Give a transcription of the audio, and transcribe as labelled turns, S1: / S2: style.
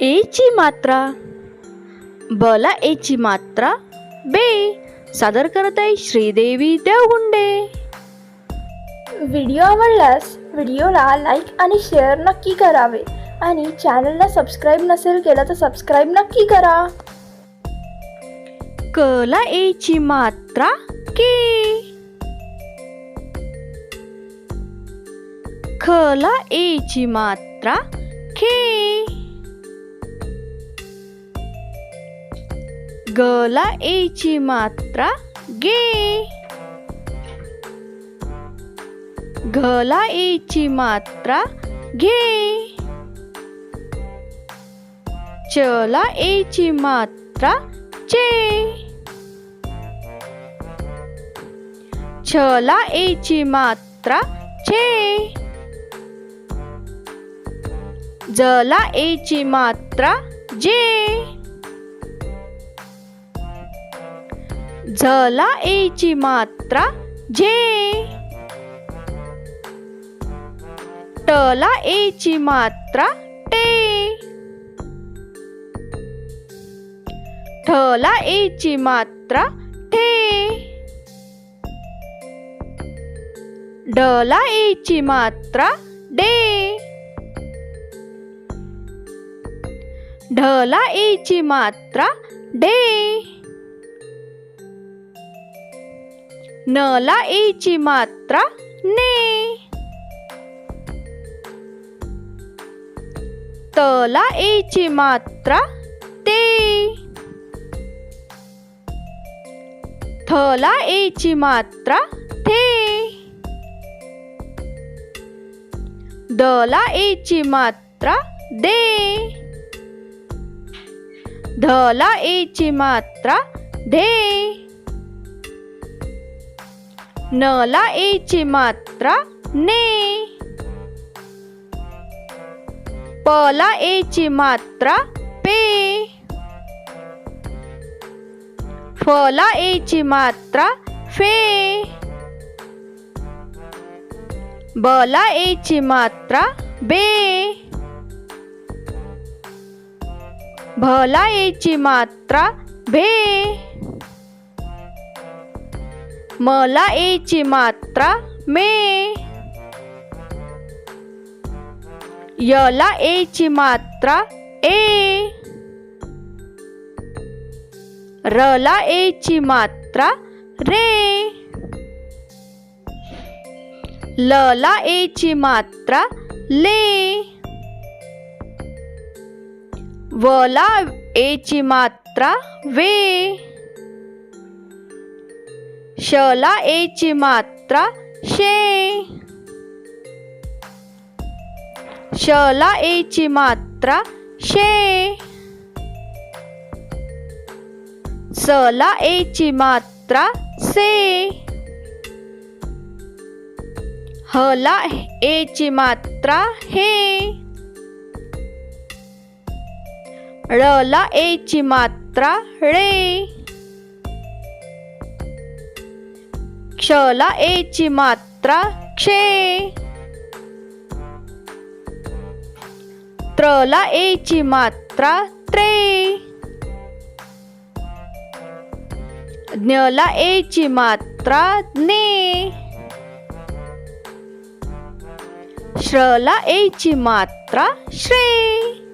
S1: एची मात्रा. बला एची मात्रा. बे सादर करत आहे श्रीदेवी देवगुंडे.
S2: व्हिडिओ आवडल्यास व्हिडिओला लाईक आणि शेअर नक्की करावे आणि चॅनलला सबस्क्राईब नसेल केलं तर सबस्क्राईब नक्की करा.
S1: कला एची मात्रा के. खला एची मात्रा खे गला एची मात्रा गे घला एची मात्रा घे चला एची मात्रा चे छला एची मात्रा छे जला एची मात्रा जे झला एची मात्रा झे टला एची मात्रा टे. ठला एची मात्रा ठे डला एची मात्रा डे. ढला एची मात्रा डे. नला एची मात्रा ने. तला एची मात्रा ते. थला एची मात्रा थे. दला एची मात्रा दे. धला एची मात्रा धे नला एची मात्रा ने. पला एची मात्रा पे. फला एची मात्रा फे. बला एची मात्रा बे. भला एची मात्रा भे. मला एची मात्रा मे. यला एची मात्रा ए. रला एची मात्रा रे. लला एची मात्रा ले. वला एची मात्रा वे. शला एची मात्रा शे. शला एची मात्रा शे. सला एची मात्रा से. हला एची मात्रा हे. रला एची मात्रा रे क्षला एची मात्रा क्षे. त्रला एची मात्रा त्रे. ज्ञला एची मात्रा ज्ञे श्रला एची मात्रा श्रे.